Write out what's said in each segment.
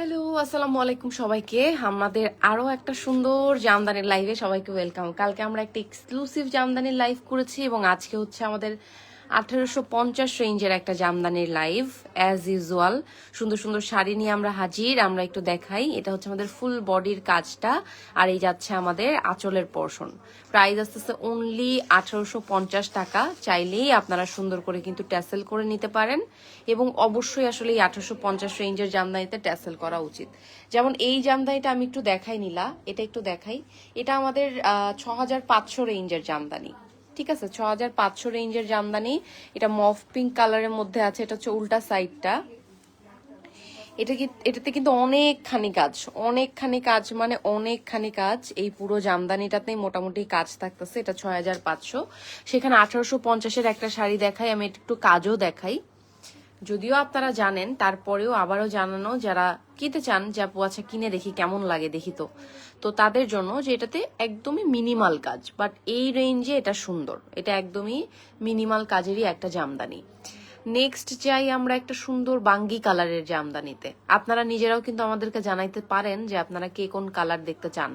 Hello আসসালামু আলাইকুম সবাইকে। আমাদের আরও একটা সুন্দর জামদানির লাইভে সবাইকে ওয়েলকাম কালকে আমরা একটা এক্সক্লুসিভ জামদানির লাইভ করেছি এবং আজকে হচ্ছে আমাদের আঠারোশো পঞ্চাশ রেঞ্জের একটা জামদানির লাইভ অ্যাজ ইউজুয়াল সুন্দর সুন্দর শাড়ি নিয়ে আমরা হাজির, আমরা একটু দেখাই। এটা হচ্ছে আমাদের ফুল বডির কাজটা, আর এই যাচ্ছে আমাদের আঁচলের পোর্শন প্রাইস আসতেছে অনলি আঠারোশো পঞ্চাশ টাকা, চাইলেই আপনারা সুন্দর করে কিন্তু ট্যাসেল করে নিতে পারেন। এবং অবশ্যই আসলে এই আঠারোশো পঞ্চাশ রেঞ্জের জামদানিতে ট্যাসেল করা উচিত। যেমন এই জামদানিটা আমি একটু দেখাই, নিলা, এটা একটু দেখাই। এটা আমাদের ছ হাজার পাঁচশো রেঞ্জের জামদানি। ঠিক আছে, ছ হাজার পাঁচশো রেঞ্জের জামদানি। এটা মফ পিঙ্ক কালারের মধ্যে আছে, এটা হচ্ছে উল্টা সাইডটা এটা কি এটাতে কিন্তু অনেকখানি কাজ অনেকখানি কাজ মানে অনেকখানি কাজ। এই পুরো জামদানিটাতেই মোটামুটি কাজ থাকতেছে, এটা ছয় হাজার পাঁচশো। সেখানে আঠারোশো পঞ্চাশের একটা শাড়ি দেখাই, আমি একটু কাজও দেখাই। যদিও আপনারা জানেন, তারপরেও আবারও জানানো যারা কিনতে চান, যে আপু আচ্ছা কিনে দেখি কেমন লাগে, দেখি তো। তো তাদের জন্য যে এটাতে একদমই মিনিমাল কাজ বাট এই রেঞ্জে এটা সুন্দর। এটা একদমই মিনিমাল কাজেরই একটা জামদানি। নেক্সট যাই আমরা একটা সুন্দর বাঙ্গি কালারের জামদানিতে। আপনারা নিজেরাও কিন্তু আমাদেরকে জানাইতে পারেন যে আপনারা কে কোন কালার দেখতে চান।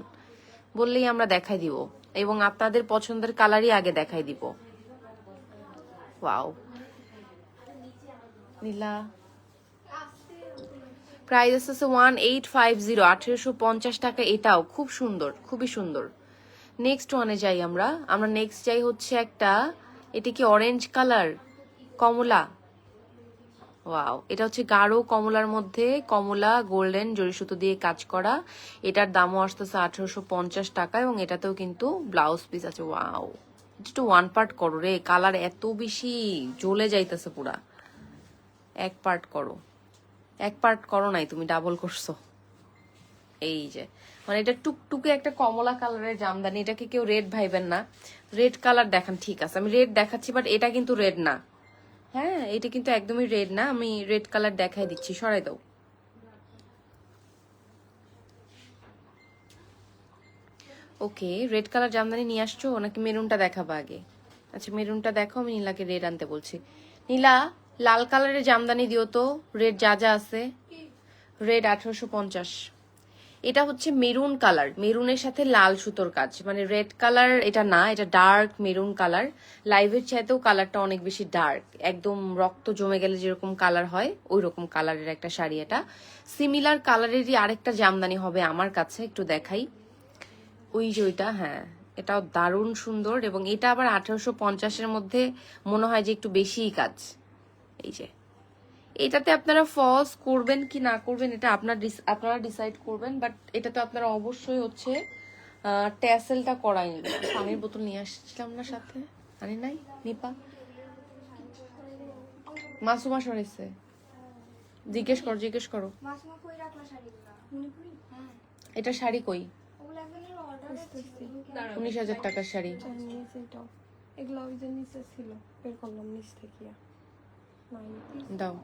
বললেই আমরা দেখাই দিব, এবং আপনাদের পছন্দের কালারই আগে দেখাই দিব। ওয়াও নীলা। প্রাইস আছে ওয়ান এইট ফাইভ জিরো আঠেরোশো পঞ্চাশ টাকা এটাও, খুব সুন্দর, খুবই সুন্দর। নেক্সট ওয়ানে যাই আমরা। আমরা নেক্সট যাই হচ্ছে একটা, এটা কি অরেঞ্জ কালার কমলা। ওয়াও এটা হচ্ছে গাঢ় কমলার মধ্যে, কমলা গোল্ডেন জরি সুতো দিয়ে কাজ করা। এটার দামও আসতেছে আঠারোশো পঞ্চাশ টাকা এবং এটাতেও কিন্তু ব্লাউজ পিস আছে। ওয়াও একটু ওয়ান পার্ট করো রে কালার এত বেশি, জ্বলে যাইতেছে পুরা। এক পার্ট করো। এক পার্ট করো নাই, তুমি ডাবল করছ। এই যে মানে এটা টুকটুকে একটা কমলা কালারের জামদানি, এটাকে কেউ রেড ভাইবেন না। রেড কালার দেখান, ঠিক আছে। আমি রেড দেখাচ্ছি বাট এটা কিন্তু রেড না। হ্যাঁ এটা কিন্তু একদমই রেড না। আমি রেড কালার দেখাই দিচ্ছি, সরাই দাও। ওকে রেড কালার জামদানি নিয়ে আসছো? নাকি মেরুনটা দেখাবো আগে? আচ্ছা মেরুনটা দেখো, আমি নীলাকে রেড আনতে বলছি। নীলা লাল কালারের জামদানি দিও তো, রেড যা যা আছে। রেড আঠারোশো পঞ্চাশ। এটা হচ্ছে মেরুন কালার, মেরুনের সাথে লাল সুতোর কাজ। মানে রেড কালার এটা না, এটা ডার্ক মেরুন কালার। লাইভের চাইতেও কালারটা অনেক বেশি ডার্ক। একদম রক্ত জমে গেলে যেরকম কালার হয় ওই রকম কালারের একটা শাড়ি এটা। সিমিলার কালারেরই আরেকটা জামদানি হবে আমার কাছে, একটু দেখাই। ওই যে ওইটা হ্যাঁ। এটাও দারুণ সুন্দর এবং এটা আবার আঠারোশো পঞ্চাশের মধ্যে মনে হয় যে একটু বেশিই কাজ। এই যে। এটাতে আপনারা ফলস করবেন কি না করবেন এটা আপনার আপনারা ডিসাইড করবেন বাট এটা তো আপনারা অবশ্যই হচ্ছে ট্যাসেলটা করাই নেবেন। পানির বোতল নিয়ে আসছিলাম না সাথে আনি নাই নিপা? মাসুমা সরেছে। জিজ্ঞেস করো জিজ্ঞেস করো। মাসমা কই রাখলা শাড়িগুলো? মণিপুরি? হ্যাঁ। এটা শাড়ি কই? ওগুলো একজনের অর্ডার উনিশ হাজার টাকার শাড়ি। এগুলো ওই যে নিচে ছিল বের করলাম নিচ থেকে। দাও।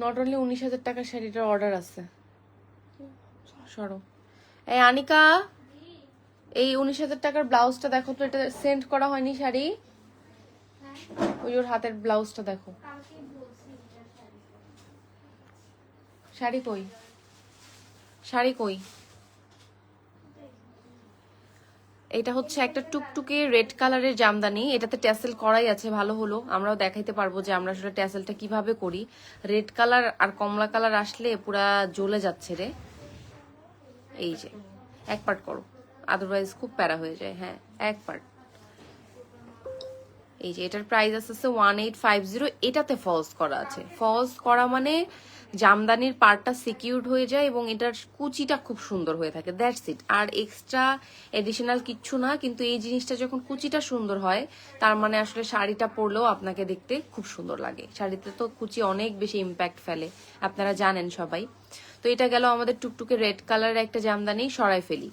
নট অনলি উনিশ হাজার টাকার শাড়িটার অর্ডার আছে। সরো। এই আনিকা এই উনিশ হাজার টাকার ব্লাউজটা দেখো তো এটা সেন্ড করা হয়নি শাড়ি? ওই ওর হাতের ব্লাউজটা দেখো। শাড়ি কই? শাড়ি কই? এটা হচ্ছে একটা টুকটুকে রেড কালারের জামদানি। এটাতে ট্যাসেল করাই আছে, ভালো হলো। আমরাও দেখাইতে পারব যে আমরা আসলে ট্যাসেলটা কীভাবে করি। রেড কালার আর কমলা কালার আসলে পুরা জ্বলে যাচ্ছে রে। এই যে, এক পার্ট করো। আদারওয়াইজ খুব প্যারা হয়ে যায় হ্যাঁ এক পার্ট এই যে এটার প্রাইস আছে ওয়ান এইট ফাইভ জিরো এটাতে ফলস করা আছে। ফলস করা মানে জামদানির পার্টটা সিকিউরড হয়ে যায় এবং এটার কুচিটা খুব সুন্দর হয়ে থাকে। দ্যাটস ইট আর এক্সট্রা এডিশনাল কিচ্ছু না, কিন্তু এই জিনিসটা যখন কুচিটা সুন্দর হয়, তার মানে আসলে শাড়িটা পরলেও আপনাকে দেখতে খুব সুন্দর লাগে। শাড়িতে তো কুচি অনেক বেশি ইম্প্যাক্ট ফেলে, আপনারা জানেন সবাই। তো এটা গেল আমাদের টুকটুকে রেড কালারের একটা জামদানি সরাই ফেলি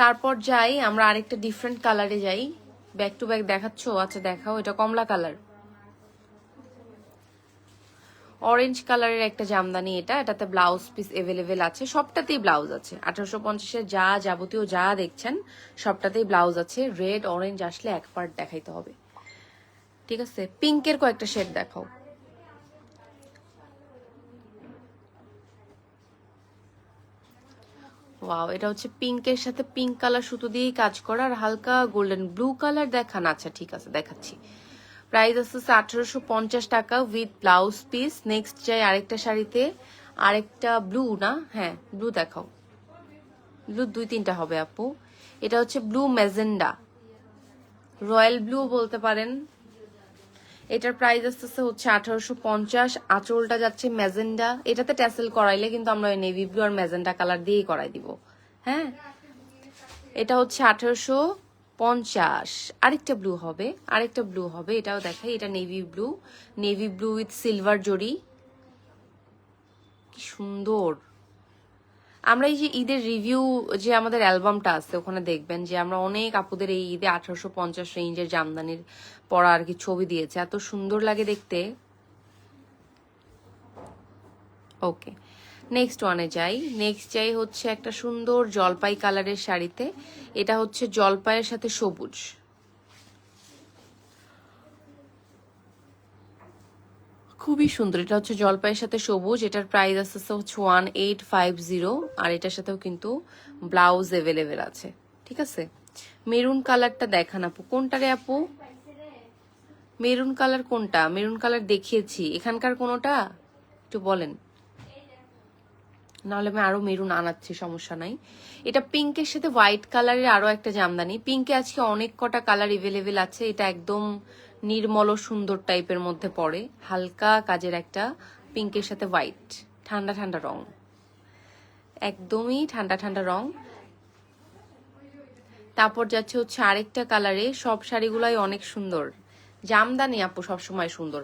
তারপর যাই, আমরা আরেকটা ডিফারেন্ট কালারে যাই। ব্যাক টু ব্যাক দেখাচ্ছো? আচ্ছা দেখাও, এটা কমলা কালার। অরেঞ্জ কালারের একটা জামদানি এটা, এটাতে ব্লাউজ পিস এভেলেবেল আছে, সবটাতেই ব্লাউজ আছে। আঠারোশো পঞ্চাশের যা যাবতীয় যা দেখছেন, সবটাতেই ব্লাউজ আছে। রেড অরেঞ্জ আসলে এক পার্ট দেখাইতে হবে। ঠিক আছে? পিঙ্কের কয়েকটা শেড দেখাও। ওয়াও এটা হচ্ছে পিঙ্কের সাথে পিঙ্ক কালার সুতো দিয়েই কাজ করা আর হালকা গোল্ডেন ব্লু কালার দেখান আচ্ছা ঠিক আছে, দেখাচ্ছি। প্রাইস আসতেছে আঠারোশো পঞ্চাশ টাকা উইথ ব্লাউজ পিস নেক্সট যাই আরেকটা শাড়িতে। আরেকটা ব্লু না? হ্যাঁ ব্লু দেখাও। ব্লু দুই তিনটা হবে আপু। এটা হচ্ছে ব্লু মেজেন্ডা রয়্যাল ব্লু বলতে পারেন। এটার প্রাইস আসতেছে হচ্ছে আঠারোশো পঞ্চাশ, আঁচলটা যাচ্ছে ম্যাজেন্ডা। এটাতে ট্যাসেল করাইলে কিন্তু আমরা ওই নেভি ব্লু আর ম্যাজেন্ডা কালার দিয়েই করাই দিব। হ্যাঁ? এটা হচ্ছে আঠারোশো পঞ্চাশ। আরেকটা ব্লু হবে, আরেকটা ব্লু হবে, এটাও দেখাই, এটা navy blue navy blue with silver zari. কি সুন্দর। আমরা এই যে ঈদের রিভিউ যে আমাদের অ্যালবামটা আছে, ওখানে দেখবেন যে আমরা অনেক আপুদের এই ঈদে আঠারোশো পঞ্চাশ রেঞ্জের জামদানির পরা আর কি ছবি দিয়েছে। এত সুন্দর লাগে দেখতে। ওকে নেক্সট ওয়ানে যাই। নেক্সট যাই হচ্ছে একটা সুন্দর জলপাই কালারের শাড়িতে। এটা হচ্ছে জলপাইয়ের সাথে সবুজ। খুবই সুন্দর। এটা হচ্ছে জলপাইয়ের সাথে সবুজ, এটার প্রাইস আসতেছে হচ্ছে ওয়ান এইট ফাইভ জিরো আর এটার সাথেও কিন্তু ব্লাউজ এভেলেবেল আছে। ঠিক আছে? মেরুন কালারটা দেখান আপু কোনটা রে আপু? মেরুন কালার কোনটা? মেরুন কালার দেখিয়েছি। এখানকার কোনোটা? একটু বলেন। নাহলে আমি আরও মেরুন আনাচ্ছি, সমস্যা নাই। এটা পিঙ্কের সাথে হোয়াইট কালারের আরও একটা জামদানি। পিঙ্কে আজকে অনেক কটা কালার এভেলেবেল আছে, এটা একদম নির্মল সুন্দর টাইপের মধ্যে পড়ে। হালকা কাজের একটা পিঙ্কের সাথে হোয়াইট ঠান্ডা ঠান্ডা রং। একদমই ঠান্ডা ঠান্ডা রং। তারপর যাচ্ছে হচ্ছে আরেকটা কালারে সব শাড়িগুলাই অনেক সুন্দর। জামদানি আপু সবসময় সুন্দর।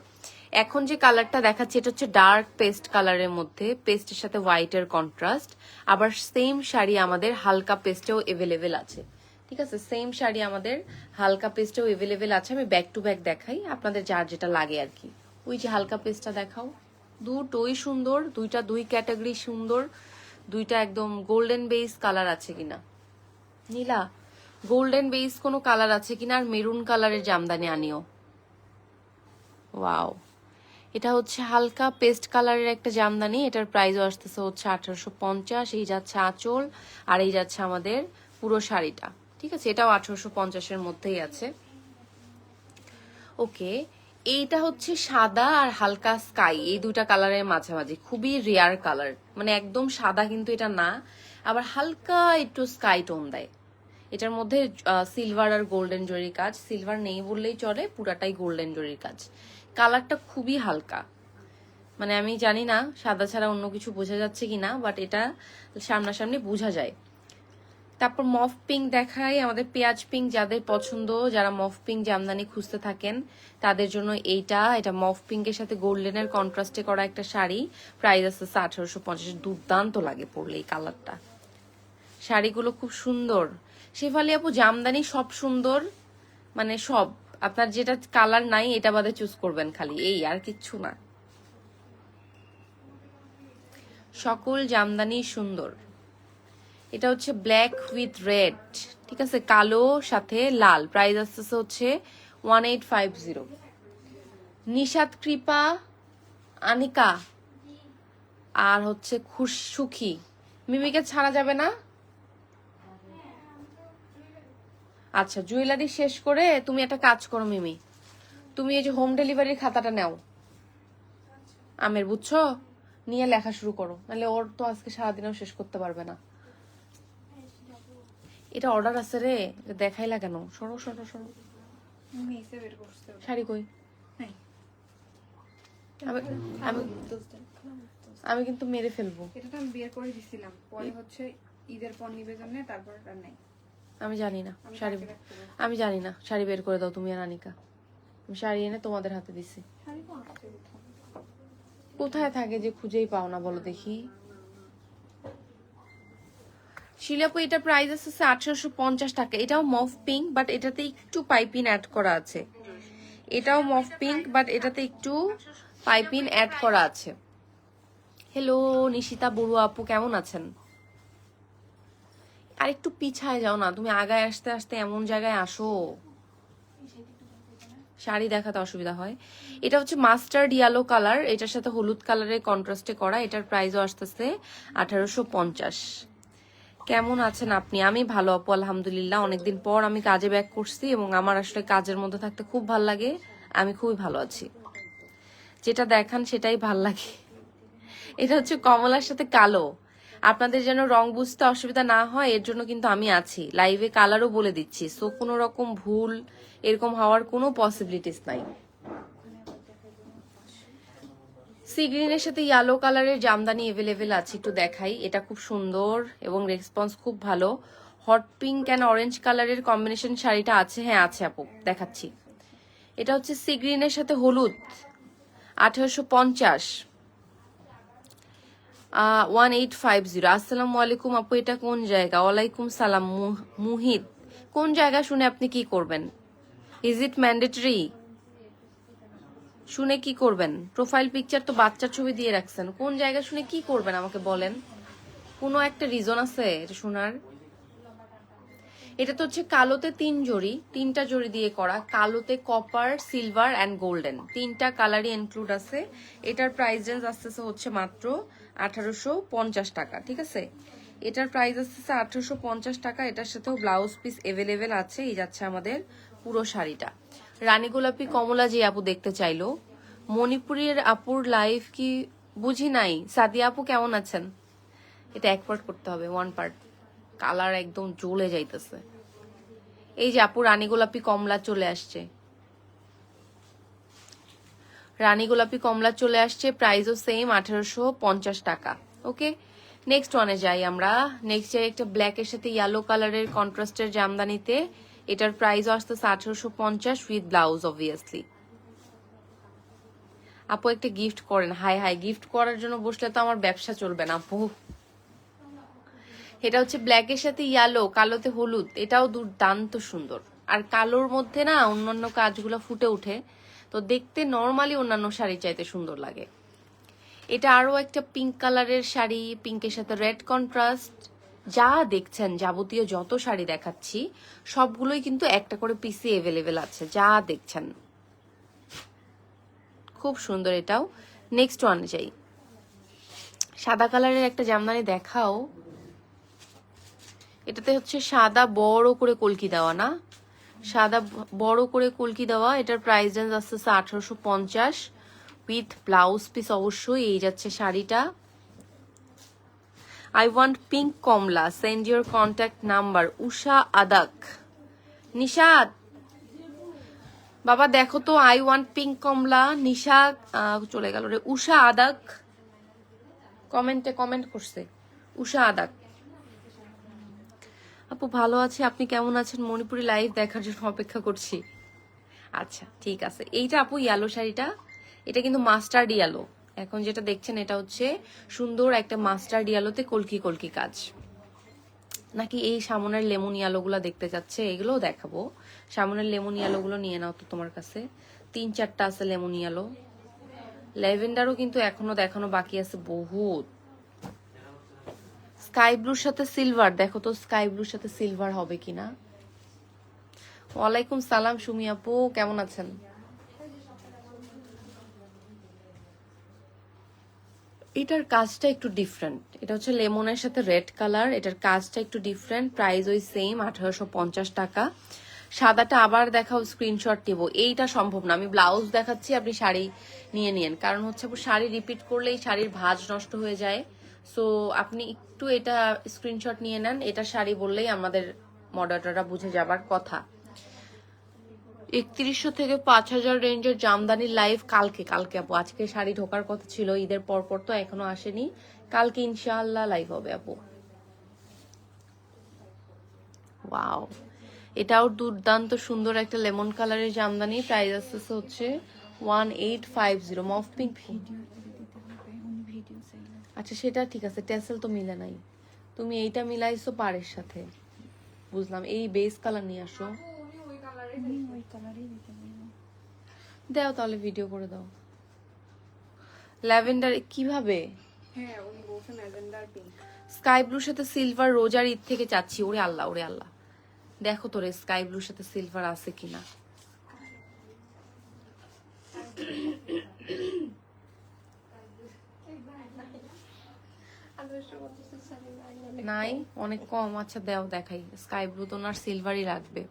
এখন যে কালারটা দেখাচ্ছে, এটা হচ্ছে ডার্ক পেস্ট কালারের মধ্যে। পেস্টের সাথে হোয়াইটের কন্ট্রাস্ট আবার সেম শাড়ি আমাদের হালকা পেস্টেও এভেলেবেল আছে। ঠিক আছে সেম শাড়ি আমাদের হালকা পেস্টেও এভেলেবেল আছে, আমি ব্যাক টু ব্যাক দেখাই, আপনাদের যার যেটা লাগে আর কি। ওই যে হালকা পেস্টটা দেখাও। দুটোই সুন্দর, দুইটা দুই ক্যাটাগরি সুন্দর, দুইটা একদম গোল্ডেন বেস কালার আছে কিনা। নীলা গোল্ডেন বেস কোনো কালার আছে কিনা, আর মেরুন কালারের জামদানি আনিও। ওয়াও এটা হচ্ছে হালকা পেস্ট কালারের একটা জামদানি, এটার প্রাইসও আসতেছে হচ্ছে আঠারোশো পঞ্চাশ, এই যাচ্ছে আঁচল, আর এই যাচ্ছে আমাদের পুরো শাড়িটা। ঠিক আছে, এটাও আঠারোশো পঞ্চাশের মধ্যেই আছে। ওকে, এইটা হচ্ছে সাদা আর হালকা স্কাই, এই দুইটা কালারের মাঝামাঝি, খুবই রেয়ার কালার মানে একদম সাদা কিন্তু এটা না, আবার হালকা একটু স্কাই টোন দেয়। এটার মধ্যে সিলভার আর গোল্ডেন জরির কাজ সিলভার নেই বললেই চলে, পুরাটাই গোল্ডেন জরির কাজ। কালারটা খুবই হালকা। মানে আমি জানি না, সাদা ছাড়া অন্য কিছু বোঝা যাচ্ছে কিনা বাট এটা সামনাসামনি বোঝা যায়। তারপর মফ পিঙ্ক দেখাই, আমাদের পেঁয়াজ পিঙ্ক যাদের পছন্দ, যারা মফ পিঙ্ক জামদানি খুঁজতে থাকেন, তাদের জন্য এইটা, এটা মফ পিঙ্কের সাথে গোল্ডেনের কন্ট্রাস্টে করা একটা শাড়ি। প্রাইস আছে আঠারোশো পঞ্চাশ, দুর্দান্ত লাগে পরলে এই কালারটা। শাড়িগুলো খুব সুন্দর। শেফালি আপু, জামদানি সব সুন্দর মানে সব। আপনার যেটা কালার নাই, এটা বাদে চুজ করবেন খালি, এই আর কিচ্ছু না। সকল জামদানি সুন্দর। এটা হচ্ছে ব্ল্যাক উইথ রেড ঠিক আছে? কালো সাথে লাল। প্রাইস আসতেছে হচ্ছে one eight five zero Nishad Kripa, Anika আর হচ্ছে খুশ, সুখী। মিমিকে ছাড়া যাবে না? আচ্ছা জুয়েলারি শেষ করে তুমি একটা কাজ করো মিমি। তুমি এই যে হোম ডেলিভারির খাতাটা নাও। আমের, বুঝছ? নিয়ে লেখা শুরু করো। নাহলে ওর তো আজকে সারাদিনও শেষ করতে পারবে না। এটা অর্ডার আছে রে এটা দেখাই কেন সরো সরো সরো শাড়ি কই? আমি আমি আমি কিন্তু মেরে ফেলব। এটা তো আমি বের করে দিছিলাম। পরে হচ্ছে ঈদের পর নিবে জন্য তারপর আর নাই। আমি জানি না শাড়ি আমি জানি না শাড়ি বের করে দাও তুমি আর আনিকা। আমি শাড়ি এনে তোমাদের হাতে দিছি। কোথায় থাকে যে খুঁজেই পাও না বলো দেখি। শিলাপু, এটা প্রাইস আছে আঠারোশো পঞ্চাশ টাকা। এটাও মফ পিঙ্ক বাট এটাতে একটু পাইপিং অ্যাড করা আছে। এটাও মফ পিঙ্ক বাট এটাতে একটু পাইপিং অ্যাড করা আছে। হ্যালো নিশিতা বড়ুয়া আপু, কেমন আছেন? আর একটু পিছায় যাও না, তুমি আগায় আসতে আসতে এমন জায়গায় আসো। শাড়ি দেখাতে অসুবিধা হয়। এটা হচ্ছে মাস্টার্ড ইয়েলো কালার এটার সাথে হলুদ কালারের কন্ট্রাস্টে করা, এটার প্রাইসও আসতেছে আঠারোশো পঞ্চাশ কেমন আছেন আপনি? আমি ভালো আপু, আলহামদুলিল্লাহ। অনেকদিন পর আমি কাজে ব্যাক করছি এবং আমার আসলে কাজের মধ্যে থাকতে খুব ভালো লাগে। আমি খুবই ভালো আছি। যেটা দেখান সেটাই ভালো লাগে। এটা হচ্ছে কমলার সাথে কালো। আপনাদের যেন রং বুঝতে অসুবিধা না হয়, এর জন্য কিন্তু আমি আছি। লাইভে কালারও বলে দিচ্ছি। সো কোনো রকম ভুল, এরকম হওয়ার কোনো পসিবিলিটিস নাই। সি গ্রিনের সাথে ইয়েলো কালারের জামদানি এভেলেবেল আছে, একটু দেখাই। এটা খুব সুন্দর এবং রেসপন্স খুব ভালো। হট পিঙ্ক অ্যান্ড অরেঞ্জ কালারের কম্বিনেশন শাড়িটা আছে। হ্যাঁ আছে আপু, দেখাচ্ছি। এটা হচ্ছে সি গ্রিনের সাথে হলুদ, আঠারোশো পঞ্চাশ। ওয়ান এইট ফাইভ জিরো আসসালামু আলাইকুম আপু, এটা কোন জায়গা? ওয়ালাইকুম সালাম মুহ- মুহিত। কোন জায়গা শুনে আপনি কি করবেন? ইজ ইট ম্যান্ডেটরি শুনে কি করবেন? প্রোফাইল পিকচার তো বাচ্চার ছবি দিয়ে রাখছেন। কোন জায়গা শুনে কি করবেন আমাকে বলেন? কোনো একটা রিজন আছে এটা শোনার? এটা তো হচ্ছে কালোতে তিন জড়ি, তিনটা জড়ি দিয়ে করা। কালোতে কপার সিলভার অ্যান্ড গোল্ডেন তিনটা কালারই ইনক্লুড আছে। এটার প্রাইস রেঞ্জ আসতেছে হচ্ছে মাত্র আঠারোশো পঞ্চাশ টাকা, ঠিক আছে? এটার প্রাইস আসতেছে আঠারোশো পঞ্চাশ টাকা। এটার সাথেও ব্লাউজ পিস এভেলেবেল আছে। এই যাচ্ছে আমাদের পুরো শাড়িটা। রানী গোলাপি কমলা যে আপু দেখতে চাইলো, মণিপুরের আপুর লাইফ কি বুঝি নাই? সাদিয়া আপু কেমন আছেন? এটা এক পার্ট করতে হবে ওয়ান পার্ট কালার একদম জ্বলে যাইতেছে। এই যে আপু রানী গোলাপি কমলা চলে আসছে। রানী গোলাপি কমলা চলে আসছে প্রাইসও সেম আঠারোশো পঞ্চাশ টাকা ওকে নেক্সট ওয়ানে যাই আমরা। নেক্সট যাই একটা ব্ল্যাকের সাথে ইয়েলো কালারের কন্ট্রাস্টের জামদানিতে এটার প্রাইসও আসতেছে আঠারোশো পঞ্চাশ উইথ ব্লাউজ অবভিয়াসলি আপু, একটা গিফট করেন। হাই হাই গিফট করার জন্য বসলে তো আমার ব্যবসা চলবে না, আপু। এটা হচ্ছে ব্ল্যাকের সাথে ইয়েলো কালোতে হলুদ। এটাও দুর্দান্ত সুন্দর। আর কালোর মধ্যে না অন্যান্য কাজগুলো ফুটে ওঠে। তো দেখতে নর্মালি অন্যান্য শাড়ি চাইতে সুন্দর লাগে। এটা আরও একটা পিঙ্ক কালারের শাড়ি পিঙ্কের সাথে রেড কন্ট্রাস্ট যা দেখছেন যাবতীয় যত শাড়ি দেখাচ্ছি, সবগুলোই কিন্তু একটা করে পিসি এভেলেবেল আছে, যা দেখছেন। খুব সুন্দর এটাও। নেক্সট ওয়ান যাই। সাদা কালারের একটা জামদানি দেখাও। এটাতে হচ্ছে সাদা বড় করে কলকি দেওয়া, না? সাদা বড় করে কলকি দেওয়া, এটার প্রাইস রেঞ্জ আসতেছে আঠারোশো পঞ্চাশ। উইথ ব্লাউজ পিস অবশ্যই এই যাচ্ছে শাড়িটা। I want pink Kamala send your contact number Usha Adak Nishad বাবা, দেখো তো আই ওয়ান্ট পিঙ্ক কমলা নিশা চলে গেল রে। উষা আদাক কমেন্টে কমেন্ট করছে। উষা আদাক আপু, ভালো আছি। আপনি কেমন আছেন? মণিপুরি লাইভ দেখার জন্য অপেক্ষা করছি। আচ্ছা ঠিক আছে। এইটা আপু ইয়ালো শাড়িটা। এটা কিন্তু মাস্টার্ড ইয়েলো এখন যেটা দেখছেন এটা হচ্ছে সুন্দর একটা মাস্টার্ড ইয়েলোতে কলকি কলকি কাজ। নাকি এই সামনের লেমন ইয়ালোগুলো দেখতে যাচ্ছে এগুলোও দেখাবো। সামনের লেমন ইয়ালোগুলো নিয়ে নাও তো তোমার কাছে। তিন চারটা আছে লেমন ইয়ালো। ল্যাভেন্ডারও কিন্তু এখনও দেখানো বাকি আছে বহুত। স্কাই ব্লুর সাথে সিলভার। দেখো তো স্কাই ব্লুর সাথে সিলভার হবে কিনা। ওয়ালাইকুম সালাম সুমি আপু, কেমন আছেন? এটার কাজটা একটু ডিফারেন্ট এটা হচ্ছে লেমনের সাথে রেড কালার এটার কাজটা একটু ডিফারেন্ট প্রাইস ওই সেম আঠারোশো পঞ্চাশ টাকা। সাদাটা আবার দেখাও স্ক্রিনশট নিব। এইটা সম্ভব না। আমি ব্লাউজ দেখাচ্ছি, আপনি শাড়ি নিয়ে নিন কারণ হচ্ছে শাড়ি রিপিট করলে এই শাড়ির ভাজ নষ্ট হয়ে যায়। সো আপনি একটু এটা স্ক্রিনশট নিয়ে নেন। এটা শাড়ি বললেই আমাদের মডারেটররা বুঝে যাবার কথা। একত্রিশশো থেকে পাঁচ হাজার রেঞ্জের জামদানি লাইভ কালকে কালকে আপু। আজকে শাড়ি ঢোকার কথা ছিল ঈদের পর পর তো এখনও আসেনি। কালকে ইনশাআল্লাহ লাইভ হবে আপু। ওয়াও এটাও দুর্দান্ত সুন্দর একটা লেমন কালারের জামদানি। প্রাইস আসতেছে হচ্ছে ওয়ান এইট ফাইভ জিরো মফ পিঙ্ক আচ্ছা সেটা ঠিক আছে টেসেল তো মিলে নাই। তুমি এইটা মিলাইছো পাড়ের সাথে। বুঝলাম এই বেস কালার নিয়ে আসো। ওই কালারই দিতে বলবেন দাও তাহলে ভিডিও করে দাও। ল্যাভেন্ডার কীভাবে? হ্যাঁ উনি পিঙ্ক স্কাই ব্লুর সাথে সিলভার রোজার ঈদ থেকে চাচ্ছি। ওরে আল্লাহ ওরে আল্লাহ। দেখো তোরে স্কাই ব্লুর সাথে সিলভার আছে কিনা। আঠারোশো নাই অনেক নাই অনেক কম। আচ্ছা দেও দেখাই। স্কাই ব্লু তো ওনার সিলভারই লাগবে।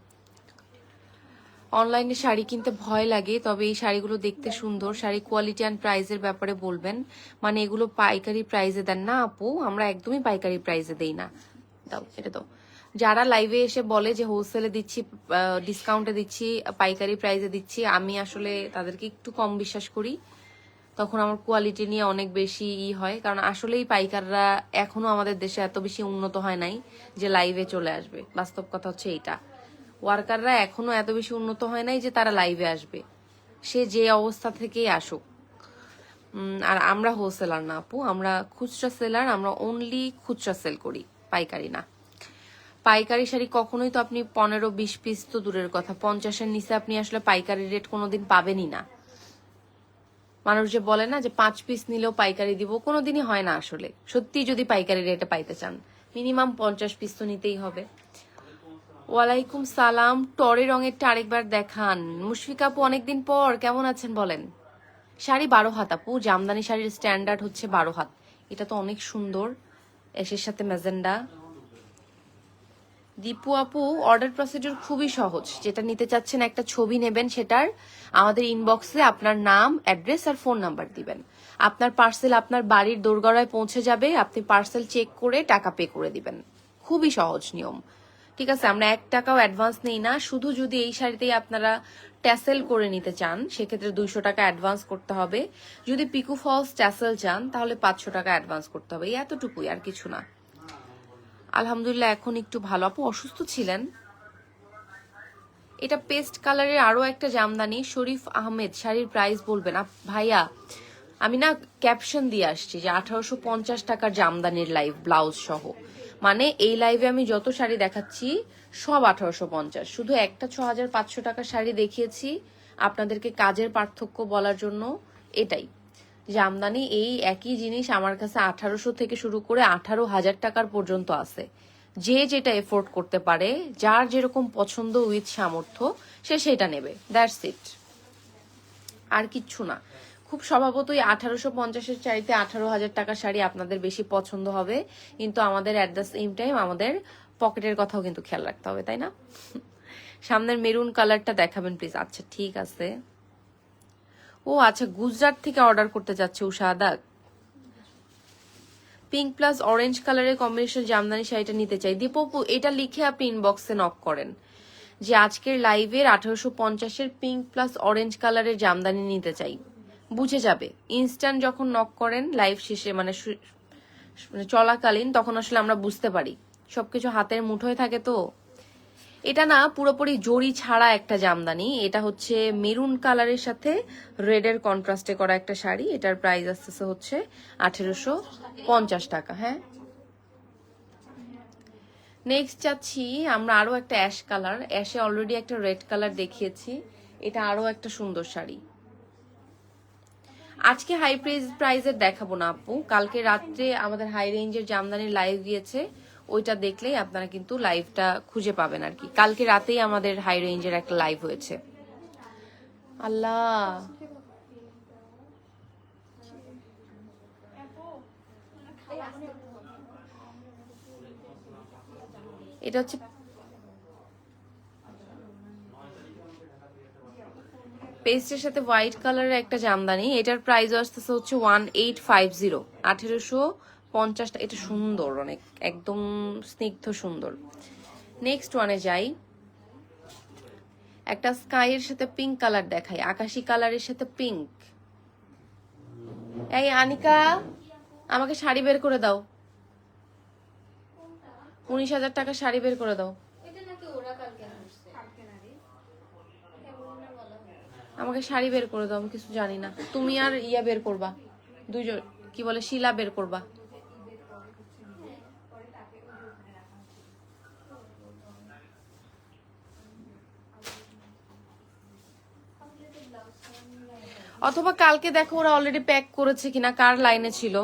অনলাইনে শাড়ি কিনতে ভয় লাগে, তবে এই শাড়িগুলো দেখতে সুন্দর। শাড়ি কোয়ালিটি অ্যান্ড প্রাইজের ব্যাপারে বলবেন। মানে এগুলো পাইকারি প্রাইজে দেন না আপু, আমরা একদমই পাইকারি প্রাইজে দেই না। দাও, এটা দাও। যারা লাইভে এসে বলে যে হোলসেলে দিচ্ছি ডিসকাউন্টে দিচ্ছি, পাইকারি প্রাইজে দিচ্ছি, আমি আসলে তাদেরকে একটু কম বিশ্বাস করি। তখন আমার কোয়ালিটি নিয়ে অনেক বেশি ই হয়। কারণ আসলেই পাইকাররা এখনও আমাদের দেশে এত বেশি উন্নত হয় নাই যে লাইভে চলে আসবে। বাস্তব কথা হচ্ছে এইটা। ওয়ার্কাররা এখনও এত বেশি উন্নত হয় নাই যে তারা লাইভে আসবে। সে যে অবস্থা থেকেই আসুক। আর আমরা হোলসেলার না আপু, আমরা খুচরা সেলার আমরা অনলি খুচরা সেল করি, পাইকারি না। পাইকারি শাড়ি কখনোই তো আপনি পনেরো বিশ পিস তো দূরের কথা, পঞ্চাশের নিচে আপনি আসলে পাইকারি রেট কোনোদিন পাবেনই না। মানুষ যে বলে না যে পাঁচ পিস নিলেও পাইকারি দিব, কোনোদিনই হয় না আসলে। সত্যি যদি পাইকারি রেটে পাইতে চান মিনিমাম পঞ্চাশ পিস তো নিতেই হবে। ওয়ালাইকুম সালাম, টরে রঙেরটা আরেকবার দেখান। মুশফিকা আপু, অনেকদিন পর, কেমন আছেন বলেন? শাড়ি বারো হাত, আপু, জামদানি শাড়ির স্ট্যান্ডার্ড হচ্ছে বারো হাত। এটা তো অনেক সুন্দর, এসের সাথে ম্যাজেন্ডা। দীপু আপু অর্ডার প্রসিডিউর খুবই সহজ। যেটা নিতে চাচ্ছেন, একটা ছবি নেবেন সেটার। আমাদের ইনবক্সে আপনার নাম অ্যাড্রেস আর ফোন নাম্বার দিবেন। আপনার পার্সেল আপনার বাড়ির দোরগড়ায় পৌঁছে যাবে, আপনি পার্সেল চেক করে টাকা পে করে দিবেন। খুবই সহজ নিয়ম। ঠিক আছে, আমরা এক টাকাও অ্যাডভান্স নেই না। শুধু যদি এই শাড়িতেই আপনারা ট্যাসেল করে নিতে চান, সেক্ষেত্রে দুইশো টাকা অ্যাডভান্স করতে হবে। যদি পিকু ফলস ট্যাসেল চান, তাহলে পাঁচশো টাকা অ্যাডভান্স করতে হবে। এই এতটুকুই, আর কিছু না। আলহামদুলিল্লাহ, এখন একটু ভালো। আপু, অসুস্থ ছিলেন? এটা পেস্ট কালারের আরও একটা জামদানি, শরীফ আহমেদ। শাড়ির প্রাইস বলবেন। ভাইয়া, আমি না ক্যাপশন দিয়ে আসছি যে আঠারোশো পঞ্চাশ টাকার জামদানির লাইভ ব্লাউজ সহ। মানে এই লাইভে আমি যত শাড়ি দেখাচ্ছি, সব আঠারোশো পঞ্চাশ। শুধু একটা ছ হাজার পাঁচশো টাকার শাড়ি দেখিয়েছি। আপনাদেরকে কাজের পার্থক্য বলার জন্য এটাই। যে আমদানি এই একই জিনিস আমার কাছে আঠারোশো থেকে শুরু করে আঠারো হাজার টাকার পর্যন্ত আছে। যে যেটা এফোর্ড করতে পারে, যার যেরকম পছন্দ উইথ সামর্থ্য, সে সেটা নেবে। দ্যাটস ইট আর কিচ্ছু না। খুব স্বভাবতই আঠারোশো পঞ্চাশের চাইতে আঠারো হাজার টাকার শাড়ি আপনাদের বেশি পছন্দ হবে। কিন্তু আমাদের অ্যাট দ্য সেম টাইম আমাদের পকেটের কথাও কিন্তু খেয়াল রাখতে হবে, তাই না? সামনের মেরুন কালারটা দেখাবেন প্লিজ আচ্ছা ঠিক আছে। ও আচ্ছা গুজরাট থেকে অর্ডার করতে যাচ্ছে Usha Adak pink plus orange কালারের কম্বিনেশন জামদানি শাড়িটা নিতে চাই। দীপপু এটা লিখে আপনি ইনবক্সে নক করেন যে আজকের লাইভের আঠারোশো পঞ্চাশের পিঙ্ক প্লাস অরেঞ্জ কালারের জামদানি নিতে চাই। বুঝে যাবে। ইনস্ট্যান্ট যখন নক করেন লাইভ শেষে মানে মানে চলাকালীন, তখন আসলে আমরা বুঝতে পারি। সবকিছু হাতের মুঠোয় থাকে তো। এটা না পুরোপুরি জড়ি ছাড়া একটা জামদানি। এটা হচ্ছে মেরুন কালারের সাথে রেডের কন্ট্রাস্টে করা একটা শাড়ি। এটার প্রাইস আসতেছে হচ্ছে আঠেরোশো পঞ্চাশ টাকা হ্যাঁ? নেক্সট যাচ্ছি, আমরা আরও একটা অ্যাশ কালার অ্যাশে অলরেডি একটা রেড কালার দেখিয়েছি। এটা আরও একটা সুন্দর শাড়ি। আজকে হাই প্রাইস প্রাইজের দেখাবো না আপু। কালকে রাত্রে আমাদের হাই রেঞ্জের জামদানির লাইভ গিয়েছে। ওইটা দেখলেই আপনারা কিন্তু লাইভটা খুঁজে পাবেন আর কি। কালকে রাতেই আমাদের হাই রেঞ্জের একটা লাইভ হয়েছে। আল্লাহ। এটা হচ্ছে পেস্টের সাথে হোয়াইট কালারের একটা জামদানি। এটার প্রাইস আসতেছে হচ্ছে ওয়ান এইট ফাইভ জিরো। আঠেরোশো পঞ্চাশটা। এটা সুন্দর অনেক, একদম স্নিগ্ধ সুন্দর। নেক্সট ওয়ানে যাই। একটা স্কাইয়ের সাথে পিঙ্ক কালার দেখাই, আকাশি কালারের সাথে পিঙ্ক এই আনিকা, আমাকে শাড়ি বের করে দাও। উনিশ হাজার টাকা শাড়ি বের করে দাও। আমাকে শাড়ি বের করে দাও, আমি কিছু জানি না। তুমি আর ইয়া বের করবা। দুজন কি বলে, শিলা বের করবা। অথবা কালকে দেখো ওরা অলরেডি প্যাক করেছে কিনা, কার লাইনে ছিল?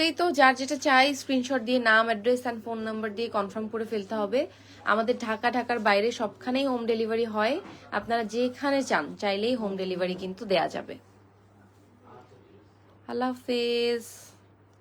সেই তো যার যেটা চাই স্ক্রিনশট দিয়ে, নাম অ্যাড্রেস অ্যান্ড ফোন নাম্বার দিয়ে কনফার্ম করে ফেলতে হবে। আমাদের ঢাকা, ঢাকার বাইরে সবখানেই হোম ডেলিভারি হয়। আপনারা যেখানে চান, চাইলেই হোম ডেলিভারি কিন্তু দেয়া যাবে। আল্লাহ হাফেজ।